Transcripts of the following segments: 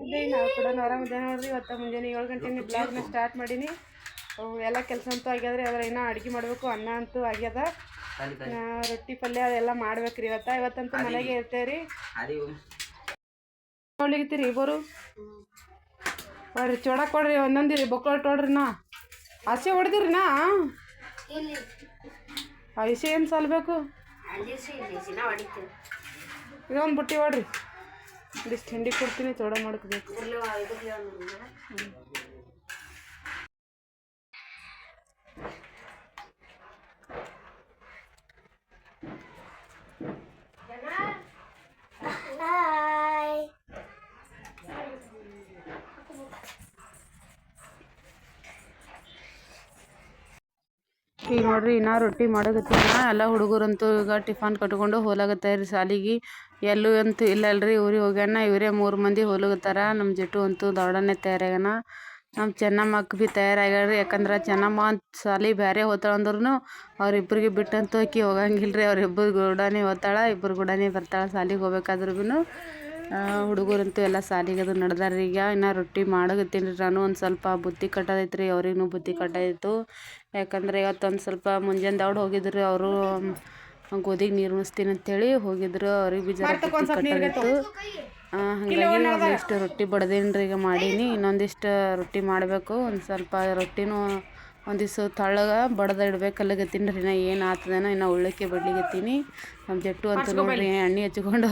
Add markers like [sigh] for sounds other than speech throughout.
ಆರಾಮಿದ್ದೆ ನಾವು ಕೂಡ ಆರಾಮಿದ್ದೆ ನೋಡ್ರಿ. ಇವತ್ತು ಮುಂಜಾನೆ ಏಳು ಗಂಟೆನೇ ಬ್ಲಾಗ್ನ ಸ್ಟಾರ್ಟ್ ಮಾಡೀನಿ. ಎಲ್ಲ ಕೆಲಸ ಅಂತೂ ಆಗ್ಯಾದ್ರಿ. ಅದ್ರ ಇನ್ನೂ ಅಡುಗೆ ಮಾಡಬೇಕು. ಅನ್ನ ಅಂತೂ ಆಗ್ಯದ. ನಾ ರೊಟ್ಟಿ ಪಲ್ಯ ಅದೆಲ್ಲ ಮಾಡ್ಬೇಕ್ರಿ ಇವತ್ತು. ಇವತ್ತಂತೂ ಮನೆಗೆ ರೀ. ನೋಡ್ಲಿಕತ್ತೀರಿ ಇಬ್ಬರು? ಬರ್ರಿ ಚೋಡ ಕೊಡ್ರಿ ಒಂದೊಂದಿರಿ ಬೊಕ್ಕಳ ತೊಡ್ರಿ ನಾ. ಹಸಿ ಹೊಡೆದಿರಿ ನಾ. ಹಸಿ ಏನು ಸಲ್ಬೇಕು? ಇದೊಂದು ಬುಟ್ಟಿ ಹೊಡ್ರಿ. ಇದಿಷ್ಟು ಹಿಂಡಿ ಕೊಡ್ತೀನಿ ಚೌಡ ಮಾಡ್ಕೋಬೇಕು ಈಗ ನೋಡ್ರಿ ಇನ್ನ ರೊಟ್ಟಿ ಮಾಡಕತ್ತೀನಿ ಎಲ್ಲ ಹುಡುಗರಂತೂ ಈಗ ಟಿಫನ್ ಕಟ್ಕೊಂಡು ಹೋಲಾಗತ್ತಾರ ಸಾಲಿಗೆ. ಎಲ್ಲೂ ಅಂತೂ ಇಲ್ಲಲ್ರಿ, ಊರಿಗೆ ಹೋಗ್ಯಾನ, ಇವರೇ ಮೂರು ಮಂದಿ ಹೋಲಾಗತ್ತಾರ ನಮ್ಮ ಜಟ್ಟು ಅಂತೂ ದೌಡನೆ ತಯಾರಾಗ್ಯಾನ. ನಮ್ಮ ಚೆನ್ನಮ್ಮ ಅಕ್ಕ ಭೀ ತಯಾರಾಗ್ಯಾಳ್ರಿ, ಯಾಕಂದ್ರೆ ಚೆನ್ನಮ್ಮ ಅಂತ ಸಾಲಿ ಬೇರೆ ಹೋತಾಳ ಅಂದ್ರೂ ಅವ್ರಿಬ್ರಿಗೆ ಬಿಟ್ಟಂತೂ ಆಕಿ ಹೋಗಂಗಿಲ್ರಿ ಅವ್ರಿಬ್ಬರು ಗೂಡನೇ ಇಬ್ಬರು ಗೂಡನೇ ಬರ್ತಾಳೆ ಸಾಲಿಗೆ ಹೋಗ್ಬೇಕಾದ್ರೂ ಭೀ ಹುಡುಗರಂತೂ ಎಲ್ಲ ಸಾಲಿಗೆ ಅದು ನಡ್ದಾರ ಈಗ ಇನ್ನು ರೊಟ್ಟಿ ಮಾಡಕತ್ತೀನಿ ರೀ, ನಾನು ಒಂದು ಸ್ವಲ್ಪ ಬುತ್ತಿ ಕಟ್ಟೋದೈತ್ರಿ, ಅವ್ರಿಗೂ ಬುತ್ತಿ ಕಟ್ಟೋದಿತ್ತು. ಯಾಕಂದ್ರೆ ಇವತ್ತೊಂದು ಸ್ವಲ್ಪ ಮುಂಜಾನೆ ದೌಡ್ ಹೋಗಿದ್ರು, ಅವರು ಗೋಧಿಗೆ ನೀರು ಉಣಿಸ್ತೀನಿ ಅಂತೇಳಿ ಹೋಗಿದ್ರು. ಅವ್ರಿಗೆ ಬೀಜ ಕಟ್ಟಾಗಿತ್ತು ಹಾಗಾಗಿ ಒಂದಿಷ್ಟು ರೊಟ್ಟಿ ಬಡ್ದೇನ್ರಿ ರೀ ಈಗ ಮಾಡೀನಿ. ಇನ್ನೊಂದಿಷ್ಟು ರೊಟ್ಟಿ ಮಾಡಬೇಕು. ಒಂದು ಸ್ವಲ್ಪ ರೊಟ್ಟಿನೂ ಒಂದಿವ್ಸ ತಳ್ಳಗ ಬಡ್ದ ಇಡ್ಬೇಕಲ್ಲಗತ್ತೀನಿ ರೀ ನಾ ಏನು ಆಗ್ತದೇನೋ ಇನ್ನು ಉಳ್ಳಕ್ಕೆ ಬಡ್ಲಿಗತ್ತೀನಿ. ನಮ್ಮ ಜಟ್ಟು ಅಂತ ನೋಡ್ರಿ ಎಣ್ಣೆ ಹಚ್ಕೊಂಡು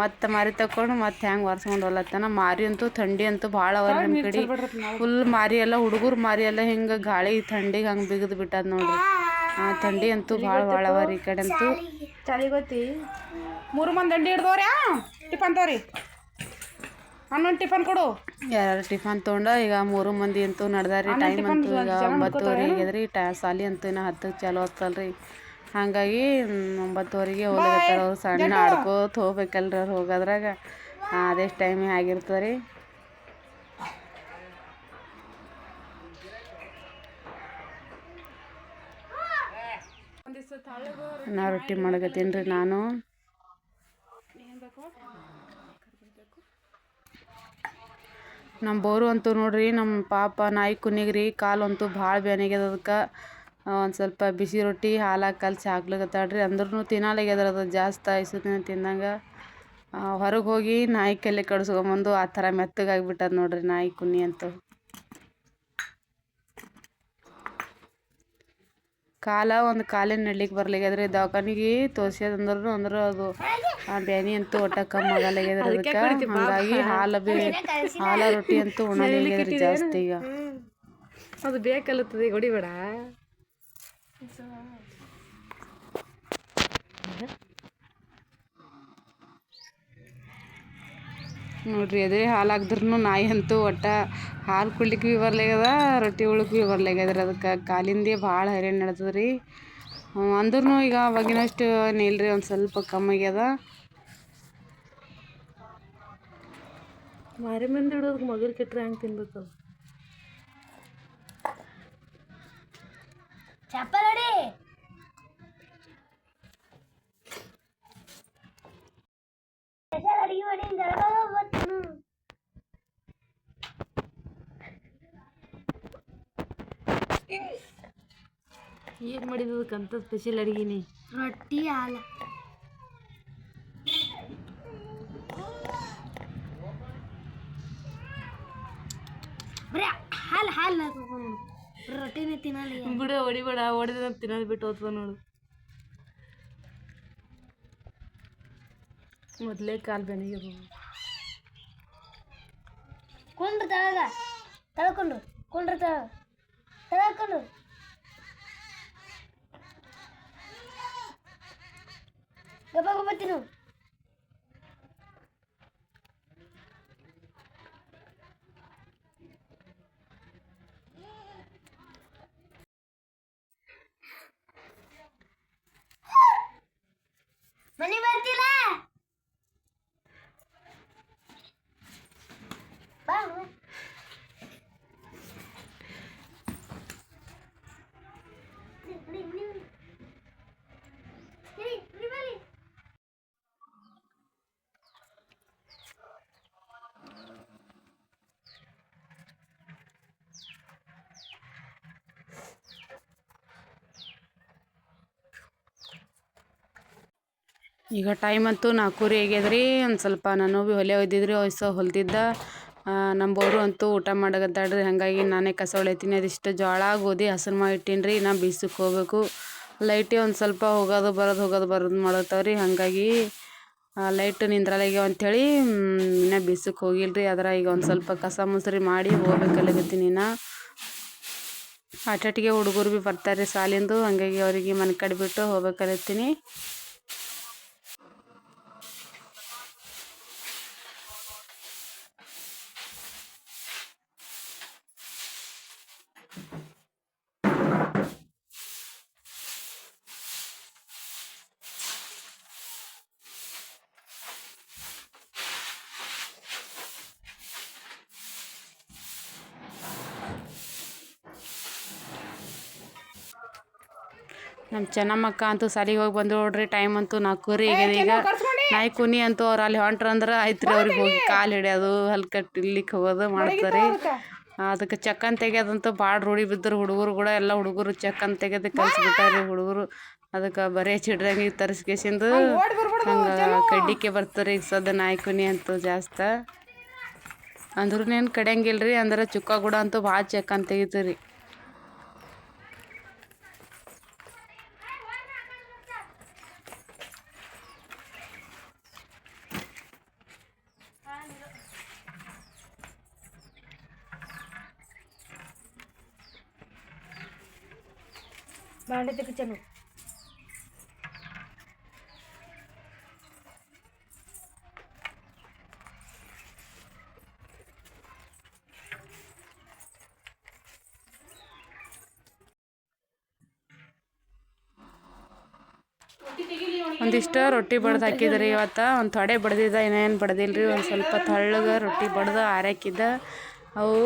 ಮತ್ತೆ ಮಾರಿ ತಕೊಂಡು ಮತ್ತೆ ಹ್ಯಾಂಗೆ ಒರ್ಸ್ಕೊಂಡು ಹೊಲತ್ತನ? ಮಾರಿ ಅಂತೂ ಥಂಡಿ ಅಂತೂ ಭಾಳ ಅವ ನಮ್ಮ ಕಡೆ. ಫುಲ್ ಮಾರಿ ಎಲ್ಲ ಹುಡುಗರು ಮಾರಿ ಎಲ್ಲ ಹಿಂಗೆ ಗಾಳಿ ಥಂಡಿಗೆ ಹಂಗೆ ಬಿಗದು ಬಿಟ್ಟದ ನೋಡ್ರಿ. ಆ ಥಂಡಿ ಅಂತೂ ಭಾಳ ಭಾಳ ಅವ ರೀ ಈ ಕಡೆ ಅಂತೂ. ಚಳಿ ಗೊತ್ತಿ? ಮೂರು ಮಂದಿ ದಂಡಿ ಹಿಡ್ದವ್ರ್ಯಾ ಟಿಫನ್ ತೋರಿ. ಹನ್ನೊಂದು ಟಿಫನ್ ಕೊಡು. ಯಾರು ಟಿಫನ್ ತೊಗೊಂಡ ಈಗ ಮೂರು ಮಂದಿ ಅಂತೂ ನಡ್ದಾರಿ ಟೈಮ್ ಅಂತೂ ಈಗ ಒಂಬತ್ತುವರೆ ಆಗ್ಯದ್ರಿ ಟಾ ಸಾಲಿ ಅಂತೂ ಇನ್ನು ಹತ್ತಕ್ಕೆ ಚಾಲು ಆಗ್ತಲ್ರಿ. ಹಾಗಾಗಿ ಒಂಬತ್ತುವರೆಗೆ ಹೋಗ್ಲಿಕ್ಕೆ ಅವ್ರು ಸಣ್ಣ ಆಡ್ಕೋತ ಹೋಗ್ಬೇಕಲ್ರಿ ಅವ್ರು ಹೋಗೋದ್ರಾಗ ಅದೆಷ್ಟು ಟೈಮ್ ಆಗಿರ್ತದೆ ರೀ? ನಾ ರೊಟ್ಟಿ ಮಾಡಕತ್ತೀನಿ ರೀ ನಾನು. ನಮ್ಮ ಬೋರು ಅಂತೂ ನೋಡ್ರಿ ನಮ್ಮ ಪಾಪ ನಾಯಿ ಕುನಿಗ್ರಿ ಕಾಲು ಅಂತೂ ಭಾಳ ಬ್ಯಾನಿಗ್ಯದ ಅದಕ್ಕೆ. ಒಂದು ಸ್ವಲ್ಪ ಬಿಸಿ ರೊಟ್ಟಿ ಹಾಲಾಗಿ ಕಲಸಿ ಹಾಕ್ಲಿಕತ್ತಾಳ್ರಿ. ಅಂದ್ರೂ ತಿನ್ನಲಾಗ್ಯದ ಅದು ಜಾಸ್ತಿ ಆಯ್ಸು ತಿಂದಂಗೆ. ಹೊರಗೆ ಹೋಗಿ ನಾಯಿ ಕಲ್ಲಿ ಕಡಿಸ್ಕೊಂಬಂದು ಆ ಥರ ಮೆತ್ತಗಾಗ್ಬಿಟ್ಟದ ನೋಡ್ರಿ ನಾಯಿ ಕುನಿ ಅಂತ. ಕಾಲ ಒಂದು ಕಾಲಿನ ನಡ್ಲಿಕ್ಕೆ ಬರ್ಲಿಗ್ಯದ್ರಿ ದವಾಖಾನಿಗೆ ತೋರ್ಸ್ಯದಂದ್ರೂ ಅಂದ್ರೆ ಅದು ಆ ಬ್ಯಾನಿ ಅಂತೂ ಒಟ್ಟ ಕಮ್ಮಿ ಆಗಲ್ಲಾಗ್ಯದ್ರಿ ಅದಕ್ಕೆ ಹಾಗಾಗಿ ಹಾಲು ಬಿ ಹಾಲ ರೊಟ್ಟಿ ಅಂತೂ ಉಣಲಿಗ್ಯದ್ರಿ ಜಾಸ್ತಿ ಈಗ. ಅದು ಬೇಕಲ್ಲತ್ತದ ಹೊಡಿಬೇಡ. ನೋಡ್ರಿ ಅದೇ ಹಾಲು ನಾಯಿ ಅಂತೂ ಒಟ್ಟ ಹಾಲು ಕುಡ್ಲಿಕ್ಕೆ ಭೀ ಬರ್ಲಾಗ್ಯದ, ರೊಟ್ಟಿ ಉಳಕ್ಕೆ ಭೀ ಬರ್ಲಾಗ್ಯದ್ರಿ ಅದಕ್ಕೆ. ಕಾಲಿಂದೇ ಭಾಳ ಹೈರಾಣ ನಡ್ತದೆ ರೀ ಅಂದ್ರೂ ಈಗ ಅವಾಗಿನಷ್ಟು ನಿಲ್ರಿ ಒಂದು ಸ್ವಲ್ಪ ಕಮ್ಮಿ ಆಗ್ಯದ. ಮಾರಿ ಮಂದಿ ಹಿಡೋದಕ್ಕೆ ಮಗಲ್ ಕೆಟ್ಟರೆ ಹೆಂಗೆ ತಿನ್ಬೇಕು ಚಪ್ಪಲಡಿ ಅಡಿಗೆ ಮಾಡಿ ಬರ್ತಾನು ಏನು ಮಾಡಿದಕ್ಕಂತ ಸ್ಪೆಷಲ್ ಅಡಿಗೆನಿ? ರೊಟ್ಟಿ ಹಾಲು ಬರೀ ಹಾಲು ಹಾಲು ಹಾಕೊಂಡು ರೊಟ್ಟಿನೇ ತಿನ್ನಲ್ಲ ಬಿಡು ಹೊಡಿಬೇಡ ಹೊಡೆದ ತಿನ್ನೋದು ಬಿಟ್ಟು ಹೋದ್ವ ನೋಡು. ಮೊದಲೇ ಕಾಲು ಬೆನಿಗೆ ಕೊಂಡ್ರು ತಳಗ ತಳ್ಕೊಂಡು ಕೊಂಡ್ರ ತಳಗ ತಳ್ಕೊಂಡು. ಗಬ್ಬ ಗಬ್ಬ ತಿನ್ನು ಮನೆ ಬರ್ತಿಲ್ಲ ಬಾ ಈಗ ಟೈಮ್ ಅಂತೂ ಕೂರಿ ಆಗ್ಯದ್ರಿ. ಒಂದು ಸ್ವಲ್ಪ ನಾನು ಭೀ ಹೊಲೆ ಒಯ್ದಿದ್ರಿ, ಹೊಯ್ಸ ಹೊಲ್ದಿದ್ದ. ನಂಬೋರು ಅಂತೂ ಊಟ ಮಾಡಕತ್ತಾಡ್ರಿ ಹಾಗಾಗಿ ನಾನೇ ಕಸ ಹೊಳಿತೀನಿ ಅದಿಷ್ಟು ಜೋಳ ಗೋಧಿ ಮಾಡಿ ಇಟ್ಟೀನಿ ನಾ ಬೀಸಕ್ಕೆ ಹೋಗ್ಬೇಕು. ಲೈಟೇ ಒಂದು ಸ್ವಲ್ಪ ಹೋಗೋದು, ಬರೋದು ಹೋಗೋದು, ಬರೋದು ಮಾಡತ್ತವ್ರಿ. ಹಾಗಾಗಿ ಲೈಟ್ ನಿಂದ್ರಲಾಗ್ಯಾವ ಅಂಥೇಳಿ ಇನ್ನೂ ಬೀಸಕ್ಕೆ ಹೋಗಿಲ್ರಿ. ಅದರ ಈಗ ಒಂದು ಸ್ವಲ್ಪ ಕಸ ಮುಸ್ರಿ ಮಾಡಿ ಹೋಗ್ಬೇಕಲ್ಲಿಗತ್ತೀನಿ ನಾ ಆಟಾಟಿಗೆ ಹುಡುಗರು ಭೀ ಬರ್ತಾರೆ ಸಾಲಿಂದು. ಹಾಗಾಗಿ ಅವರಿಗೆ ಮನೆ ಕಡೆ ಬಿಟ್ಟು ನಮ್ಮ ಚೆನ್ನಮ್ಮಕ್ಕ ಅಂತೂ ಸಾಲಿಗೆ ಹೋಗಿ ಬಂದು ನೋಡ್ರಿ ಟೈಮ್ ಅಂತೂ ನಾಲ್ಕೂವರೆ ಈಗ ಈಗ ನಾಯಿ ಕುನಿ ಅಂತೂ ಅವ್ರು ಅಲ್ಲಿ ಹೊಂಟ್ರ ಅಂದ್ರೆ ಆಯ್ತು ರೀ ಅವ್ರಿಗೆ ಹೋಗಿ ಕಾಲು ಹಿಡಿಯೋದು ಅಲ್ಲಿ ಕಟ್ಟಿಲಿಕ್ಕೆ ಹೋಗೋದು ಮಾಡ್ತಾರೆ. ಅದಕ್ಕೆ ಚಕ್ಕನ್ ತೆಗೆಯೋದಂತೂ ಭಾಳ ರೂಢಿ ಬಿದ್ದರು ಹುಡುಗರು ಕೂಡ ಎಲ್ಲ ಹುಡುಗರು ಚಕ್ಕನ್ ತೆಗೆದು ಕಲ್ಸ್ಬಿಟ್ಟಾರಿ ಹುಡುಗರು. ಅದಕ್ಕೆ ಬರೇ ಚಿಡ್ರಂಗಿ ತರಿಸ್ಕೇಸಿಂದು ಹಂಗೆ ಕಡ್ಡಿಕೆ ಬರ್ತಾರೆ ಈಗ ಸದ ನಾಯಿ ಕುನಿ ಅಂತೂ ಜಾಸ್ತಿ. ಅಂದ್ರೂ ಏನು ಕಡಿಯಂಗಿಲ್ಲ ರೀ ಅಂದ್ರೆ ಚುಕ್ಕ ಕೂಡ ಅಂತೂ ಭಾಳ ಚಕ್ಕನ್ ತೆಗಿತೀವಿ ರೀ ತೆಗಿಚನು ಒಂದಿಷ್ಟು ರೊಟ್ಟಿ ಬಡ್ದು ಹಾಕಿದ್ರಿ ಇವತ್ತು, ಒಂದು ತೊಡೆ ಬಡ್ದಿದ್ದ, ಇನ್ನೇನು ಬಡ್ದಿಲ್ರಿ, ಒಂದು ಸ್ವಲ್ಪ ತಳ್ಳಗೆ ರೊಟ್ಟಿ ಬಡ್ದು ಆರ್ಯಾಕಿದ್ದ. ಅವು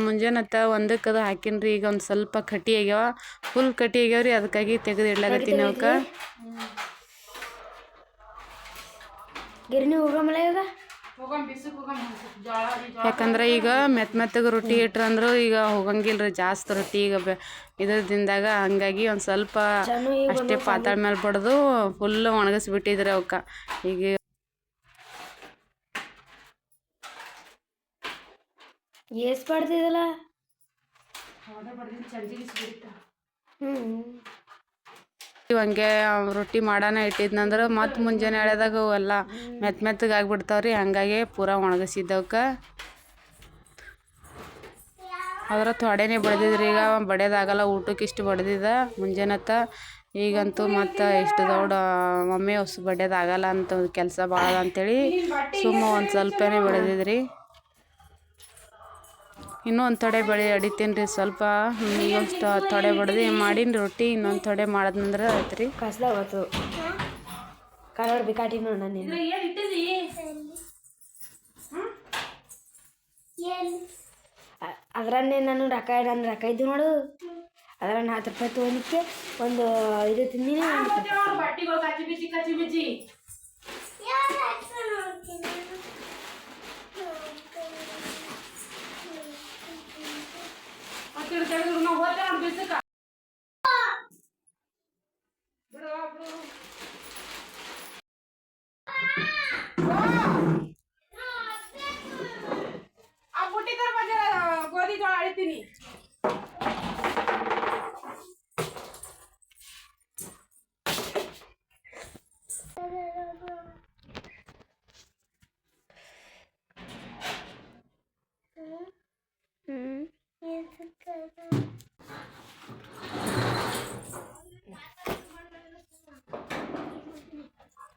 ಮುಂಜಾನತ್ತ ಒಂದಕ್ಕದು ಹಾಕಿನ್ರಿ. ಈಗ ಒಂದು ಸ್ವಲ್ಪ ಕಟ್ಟಿ ಆಗ್ಯಾವ. ಫುಲ್ ಕಟ್ಟಿ ರೀ. ಅದಕ್ಕಾಗಿ ತೆಗೆದು ಇಡ್ಲಾಕತ್ತೀನಿ ಅವಕ್ಕೆ ಗಿರಣಿ ಹೋಗಮಲ್ಲ ಇವಾಗ? ಯಾಕಂದ್ರೆ ಈಗ ಮೆತ್ತ ಮೆತ್ತಗೆ ರೊಟ್ಟಿ ಇಟ್ರಂದ್ರು ಈಗ ಹೋಗಂಗಿಲ್ಲ ರೀ ಜಾಸ್ತಿ ರೊಟ್ಟಿ ಈಗ ಬೆ ಇದ್ರದಿಂದಾಗ ಹಂಗಾಗಿ ಒಂದು ಸ್ವಲ್ಪ ಅಷ್ಟೇ ಪಾತಾಳ ಮೇಲೆ ಬಡ್ದು ಫುಲ್ ಒಣಗಿಸ್ಬಿಟ್ಟಿದ್ರಿ ಅವಕ್ಕೆ ಈಗ ಏಸ್ ಪಡ್ತಿದಲ್ಲ ಹಂಗೆ ರೊಟ್ಟಿ ಮಾಡಾನ ಇಟ್ಟಿದ್ನಂದ್ರೆ ಮತ್ತೆ ಮುಂಜಾನೆ ಎಳೆದಾಗ ಅವೆಲ್ಲ ಮೆತ್ತ ಮೆತ್ತಗೆ ಆಗ್ಬಿಡ್ತಾವ್ರಿ ಹಂಗಾಗಿ ಪೂರ ಒಣಗಿಸಿದ್ದವಕ್ಕೆ ಅದ್ರ ತೊಡೆನೇ ಬಡ್ದಿದ್ರಿ ಈಗ ಬಡಿಯೋದಾಗಲ್ಲ ಊಟಕ್ಕೆ ಇಷ್ಟು ಬಡ್ದಿದ್ದ ಮುಂಜಾನತ್ತ. ಈಗಂತೂ ಮತ್ತು ಇಷ್ಟು ದೊಡ್ಡ ಮಮ್ಮಿ ಹೊಸ ಬಡಿಯೋದಾಗಲ್ಲ ಅಂತ ಕೆಲಸ ಭಾಳ ಅಂತೇಳಿ ಸುಮ್ಮ ಒಂದು ಸ್ವಲ್ಪನೇ ಬಡಿದಿದ್ರಿ. ಇನ್ನೂ ಒಂದು ತೊಡೆ ಬೆಳೆ ಅಡಿತೀನಿ ರೀ. ಸ್ವಲ್ಪ ಇನ್ನೊಂದು ತೊಡೆ ಬಡ್ದು ಮಾಡೀನಿ ರೊಟ್ಟಿ ಇನ್ನೊಂದು ತೊಡೆ ಮಾಡದ್ನಂದ್ರೆ ಆಯ್ತು ರೀ ಕಸ್ದಾಗ ಹೋತು ಕಲರ್ ಬಿಕಾಟಿ ನೋಡ ನೀನು ಅದರನ್ನೇ ನಾನು ರೊಕ್ಕ ನಾನು ರೊಕ್ಕ ಇದ್ದು ನೋಡು. ಅದರ ಹತ್ತು ರೂಪಾಯಿ ತೊಗೊಂಡಿಕ್ಕೆ ಒಂದು ಇದು ತಿಂದಿನಿ ಒಂದು बेसिक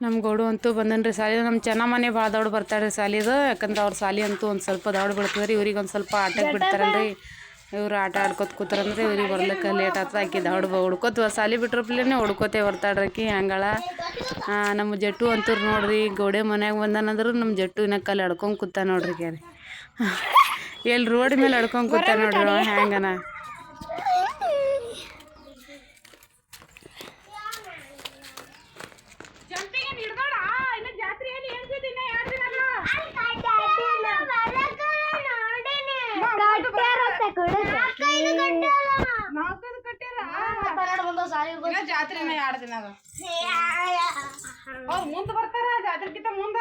ನಮ್ಮ ಗೌಡು ಅಂತೂ ಬಂದನ್ರಿ ಸಾಲಿ. ನಮ್ಮ ಚೆನ್ನ ಮನೆ ಭಾಳ ದೌಡ್ ಬರ್ತಾರೆ ರೀ ಸಾಲಿದು ಯಾಕಂದ್ರೆ ಅವ್ರ ಸಾಲಿ ಅಂತೂ ಒಂದು ಸ್ವಲ್ಪ ದೌಡ್ ಬಿಡ್ತದೆ ರೀ ಇವ್ರಿಗೆ ಒಂದು ಸ್ವಲ್ಪ ಆಟಕ್ಕೆ ಬಿಡ್ತಾರಲ್ರಿ ಇವ್ರು ಆಟ ಆಡ್ಕೊತ ಕೂತಾರಂದ್ರೆ ಇವ್ರಿಗೆ ಬರ್ಲಿಕ್ಕೆ ಲೇಟ್ ಆಗ್ತದೆ ಆಕಿ ದೌಡ್ ಹುಡ್ಕೋತ ಸಾಲಿ ಬಿಟ್ರಪ್ಲೇನೆ ಹುಡ್ಕೋತೆ ಬರ್ತಾಳ್ರಿ ಆಕಿ ಹಂಗಳ ನಮ್ಮ ಜಟ್ಟು ಅಂತೂ ನೋಡ್ರಿ ಗೋಡೆ ಮನ್ಯಾಗ ಬಂದನಂದ್ರೆ ನಮ್ಮ ಜಟ್ಟು ಇನ್ನ ಕಲ್ಲು ಅಡ್ಕೊಂಡು ಕೂತ ನೋಡ್ರಿ ಕೇಳಿ ಎಲ್ಲಿ ರೋಡ್ ಮೇಲೆ ಅಡ್ಕೊಂಡು ಕೂತ ನೋಡ್ರಿ ಅವ ಹೆಂಗನ ಜಾತ್ರೆ ಜಾತ್ರೆನ ಎರಡು ದಿನ ಅದ ಅವ್ರು ಮುಂದೆ ಬರ್ತಾರ ಜಾತ್ರೆಕಿಂತ ಮುಂದ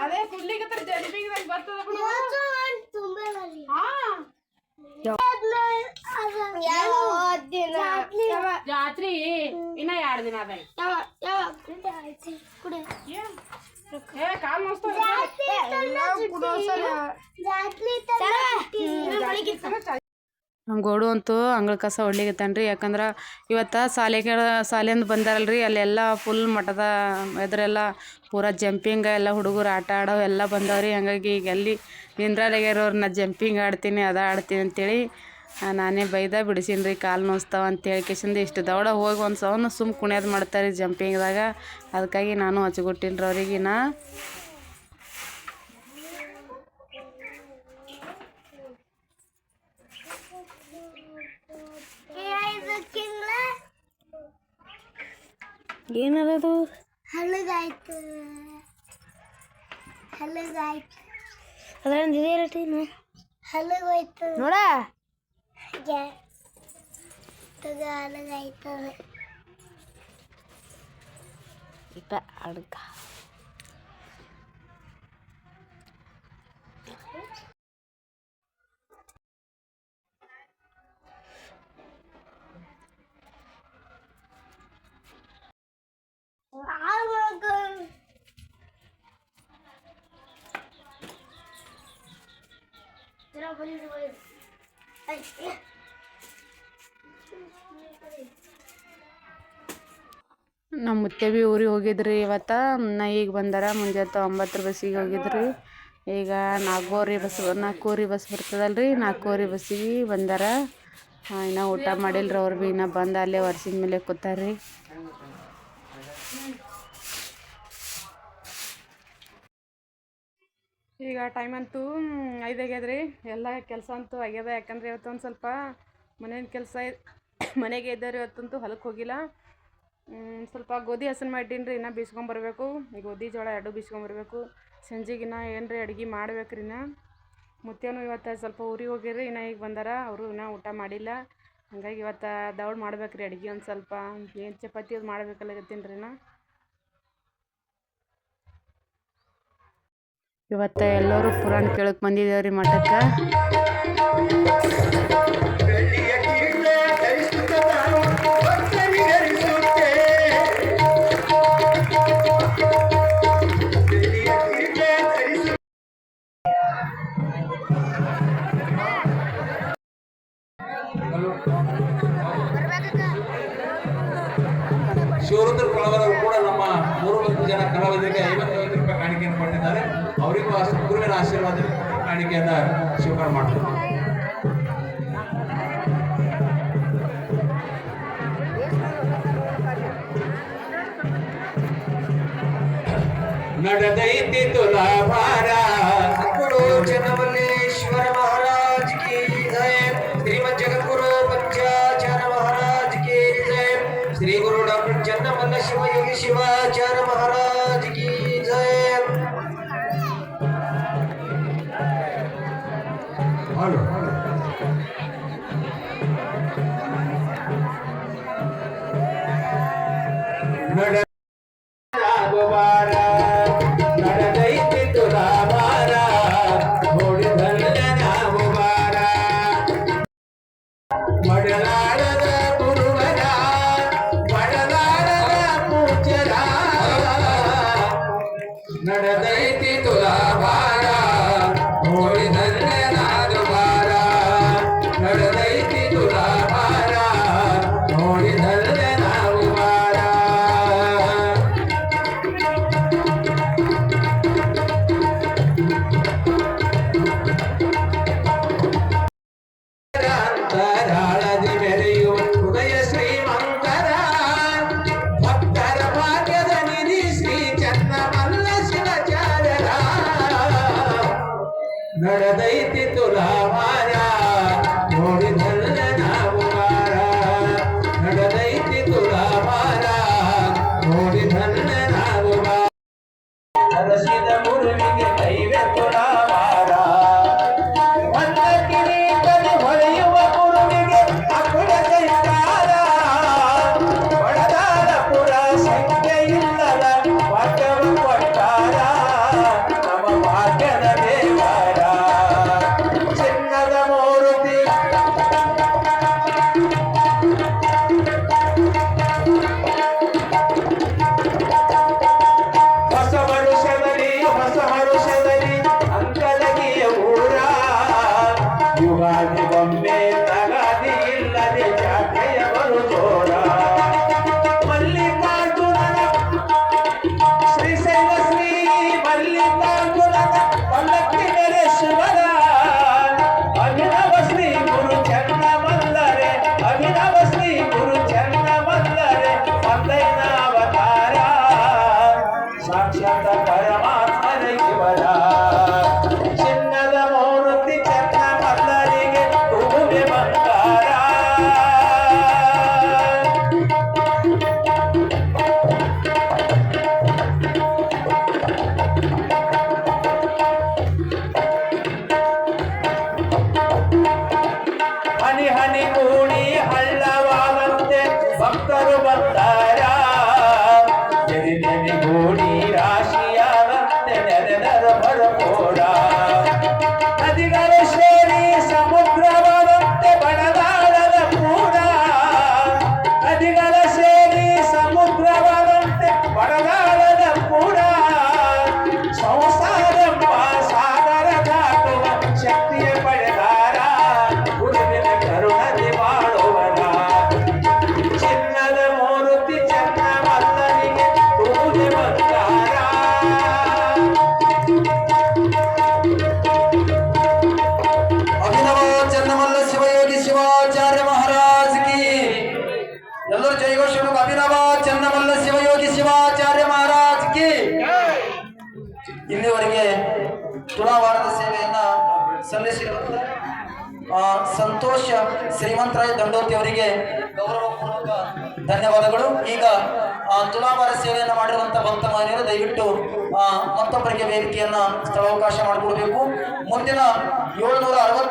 ಅದೇ ಕುಡ್ಲಿಕತ್ತಾರ ಜಲ್ಬಿಗೆ ಬರ್ತದ ಬಿಡು ಹಾ ಜಾತ್ರಿ ಇನ್ನ ಎರಡು ದಿನ ಅದ ನಮ್ಮ ಗೋಡು ಅಂತೂ ಅಂಗಳ ಕಸ ಹೊಡ್ಲಿಕತ್ತಾನ್ರಿ ಯಾಕಂದ್ರೆ ಇವತ್ತು ಶಾಲೆ ಕೇಳ ಶಾಲೆಯಿಂದ ಬಂದಾರಲ್ರಿ. ಅಲ್ಲೆಲ್ಲ ಫುಲ್ ಮಠದ ಎದುರೆಲ್ಲ ಪೂರಾ ಜಂಪಿಂಗ್ ಎಲ್ಲ ಹುಡುಗರು ಆಟ ಆಡೋ ಎಲ್ಲ ಬಂದವ್ರಿ. ಹಂಗಾಗಿ ಈಗ ಎಲ್ಲಿ ನಿಂದ್ರಾಗ್ಯಾರವ್ರು ನಾ ಜಂಪಿಂಗ್ ಆಡ್ತೀನಿ ಅದ ಆಡ್ತೀನಿ ಅಂತೇಳಿ ನಾನೇ ಬೈದ ಬಿಡಿಸೀನಿ ರೀ ಕಾಲು ನೋಸ್ತಾವ ಅಂತೇಳಿ ಕಿಶಿಂದ ಇಷ್ಟು ದೌಡ ಹೋಗಿ ಒಂದು ಸವನು ಸುಮ್ ಕುಣಿಯೋದು ಮಾಡ್ತಾರೆ ಜಂಪಿಂಗ್ದಾಗ. ಅದಕ್ಕಾಗಿ ನಾನು ಹಚ್ಕೊಟ್ಟಿನಿ ರೀ ಅವ್ರಿಗಿನ ಏನದು ಹಳಗಾಯ್ತು ಹಳಗಾಯ್ತು ಅದ್ರಂದ ಇದೇ ರೇಟಿ ಹಳಗೋಯ್ತು ನೋಡ ತಗ ಹಳಗಾಯ್ತು ಇಪ್ಪ ನಮ್ಮ ಮುತ್ತೆ ಬಿ ಊರಿಗೆ ಹೋಗಿದ್ರಿ ಇವತ್ತು. ನಾ ಈಗ ಬಂದಾರ, ಮುಂಜಾನೆ ಒಂಬತ್ತರ ಬಸ್ಸಿಗೆ ಹೋಗಿದ್ರಿ. ಈಗ ನಾಲ್ಕೂವರೆ ಬಸ್ ನಾಲ್ಕೂವರೆ ಬಸ್ ಬರ್ತದಲ್ರಿ, ನಾಲ್ಕೂವರೆ ಬಸ್ಸಿಗೆ ಬಂದಾರ. ಇನ್ನೂ ಊಟ ಮಾಡಿಲ್ರಿ ಅವ್ರು ಭೀ ಇನ್ನೂ ಬಂದು ಅಲ್ಲೇ ವರ್ಷದ ಮೇಲೆ ಕೂತಾರ್ರಿ. ಈಗ ಟೈಮ್ ಅಂತೂ ಐದು ಎಲ್ಲ ಕೆಲಸ ಅಂತೂ ಆಗ್ಯದ. ಯಾಕಂದ್ರೆ ಇವತ್ತು ಒಂದು ಸ್ವಲ್ಪ ಮನೆಯ ಕೆಲಸ [coughs] ಮನೆಗೆ ಇದ್ದಾರೆ ಇವತ್ತಂತೂ ಹೊಲಕ್ಕೆ ಹೋಗಿಲ್ಲ. ಸ್ವಲ್ಪ ಗೋಧಿ ಹಸನ್ ಮಾಡೀನಿ ರೀ ಇನ್ನೂ ಬೀಸ್ಕೊಂಬರ್ಬೇಕು ಗೋಧಿ ಜೋಳ ಎರಡು ಬೀಸ್ಕೊಂಬರ್ಬೇಕು ಸಂಜೆಗಿನ ಏನು ರೀ ಅಡ್ಗೆ ಮಾಡ್ಬೇಕು ರೀ ಇನ್ನ. ಮುತ್ತೇನು ಇವತ್ತು ಸ್ವಲ್ಪ ಊರಿಗೆ ಹೋಗಿರಿ ಇನ್ನು ಈಗ ಬಂದಾರ. ಅವರು ಇನ್ನೂ ಊಟ ಮಾಡಿಲ್ಲ. ಹಂಗಾಗಿ ಇವತ್ತು ದೌಡ್ ಮಾಡ್ಬೇಕು ರೀ ಅಡ್ಗೆ ಒಂದು ಸ್ವಲ್ಪ. ಏನು ಚಪಾತಿ ಅದು ಮಾಡ್ಬೇಕಲ್ಲ ರೀ ನಾ ಇವತ್ತು ಎಲ್ಲರೂ ಪುರಾಣ ಕೇಳಕ್ಕೆ ಬಂದಿದ್ದೇವೆ ರೀ ಮಠಕ್ಕೆ ಬೆಳ್ಳಿಯ ಕಿರೀಟ ಧರಿಸುತ್ತ ನಾನು ಭಕ್ತರಿಗರಿಸುತ್ತೆ. ಬೆಳ್ಳಿಯ ಕಿರೀಟ ಧರಿಸು ಶಿವರುದ್ರ ಕಲಾವಿದರು ಕೂಡ ನಮ್ಮ ಮೂರು ಜನ ಕಲಾವಿದರಿಗೆ ಐವತ್ತೈದು ರೂಪಾಯಿ ಕಾಣಿಕೆಯನ್ನು ಕೊಟ್ಟಿದ್ದಾರೆ. ಅವರಿಗೂ ಅಷ್ಟು ಗುರುವಿನ ಆಶೀರ್ವಾದ ಕಾಣಿಕೆಯನ್ನ ಸ್ವೀಕಾರ ಮಾಡ್ತಾರೆ. ನಡೆದೈತಿ ತುಲಾಭಾರ ಗುರು ವರ್ಷ ಶ್ರೀಮಂತರಾಯ ದಂಡೋತಿ ಅವರಿಗೆ ಗೌರವ ಪೂರ್ವಕ ಧನ್ಯವಾದಗಳು. ಈಗ ತುಲಾಭಾರ ಸೇವೆಯನ್ನು ಮಾಡಿರುವಂತಹ ಭಕ್ತ ಮಹಿಳೆಯರು, ದಯವಿಟ್ಟು ಮತ್ತೊಬ್ಬರಿಗೆ ವೇದಿಕೆಯನ್ನ ಸ್ಥಳಾವಕಾಶ ಮಾಡಿಕೊಡ್ಬೇಕು. ಮುಂದಿನ ಏಳ್ನೂರ ಅರವತ್ತೇಳು